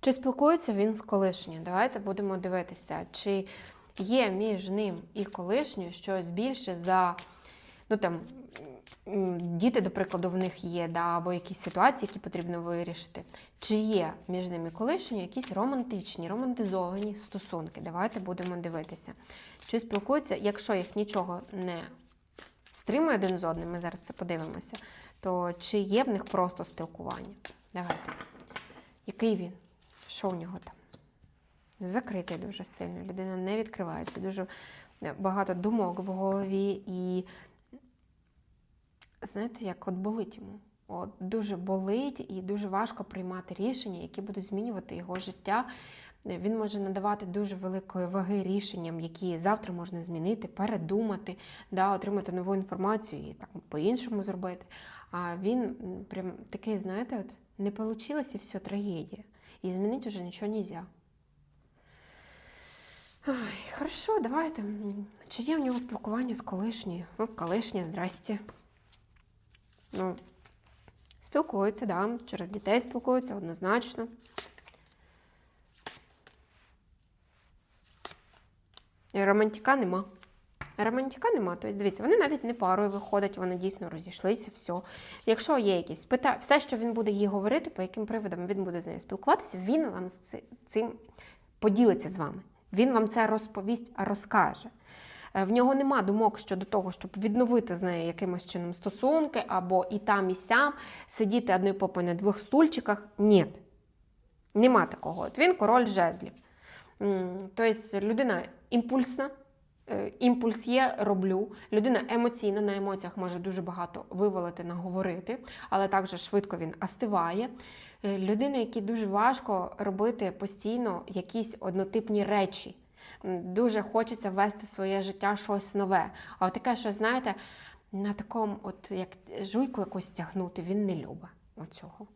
Чи спілкується він з колишньою? Давайте будемо дивитися, чи є між ним і колишньою щось більше за. Ну там діти, до прикладу, в них є, да, або якісь ситуації, які потрібно вирішити. Чи є між ними і колишньою якісь романтичні, романтизовані стосунки? Давайте будемо дивитися. Чи спілкуються, якщо їх нічого не стримує один з одним, ми зараз це подивимося, то чи є в них просто спілкування? Давайте. Який він? Що у нього там? Закритий дуже сильно. Людина не відкривається. Дуже багато думок в голові і, знаєте, як от болить йому. От дуже болить і дуже важко приймати рішення, які будуть змінювати його життя. Він може надавати дуже великої ваги рішенням, які завтра можна змінити, передумати, да, отримати нову інформацію і так по-іншому зробити. А він прям такий, знаєте, от не вийшло і все, трагедія. І змінити вже нічого не можна. Ой, хорошо, давайте. Чи є в нього спілкування з колишньою? Ну, колишня, здрасте. Ну, спілкуються, да. Через дітей спілкуються однозначно. Романтика нема. Романтика нема. Тобто, дивіться, вони навіть не парою виходять, вони дійсно розійшлися, все. Якщо є якісь питання, все, що він буде їй говорити, по яким приводам він буде з нею спілкуватися, він вам з цим поділиться з вами. Він вам це розповість, розкаже. Е, В нього нема думок щодо того, щоб відновити з нею якимось чином стосунки, або і там, і сям, сидіти одною попою на двох стульчиках. Ні. Нема такого. От він король жезлів. Тобто людина імпульсна, імпульс є, роблю. Людина емоційна, на емоціях може дуже багато вивалити, наговорити, але також швидко він остиває. Е, Людина, якій дуже важко робити постійно якісь однотипні речі. Дуже хочеться ввести в своє життя щось нове. А от таке, що знаєте, на такому, от як жуйку якусь тягнути, він не любить оцього.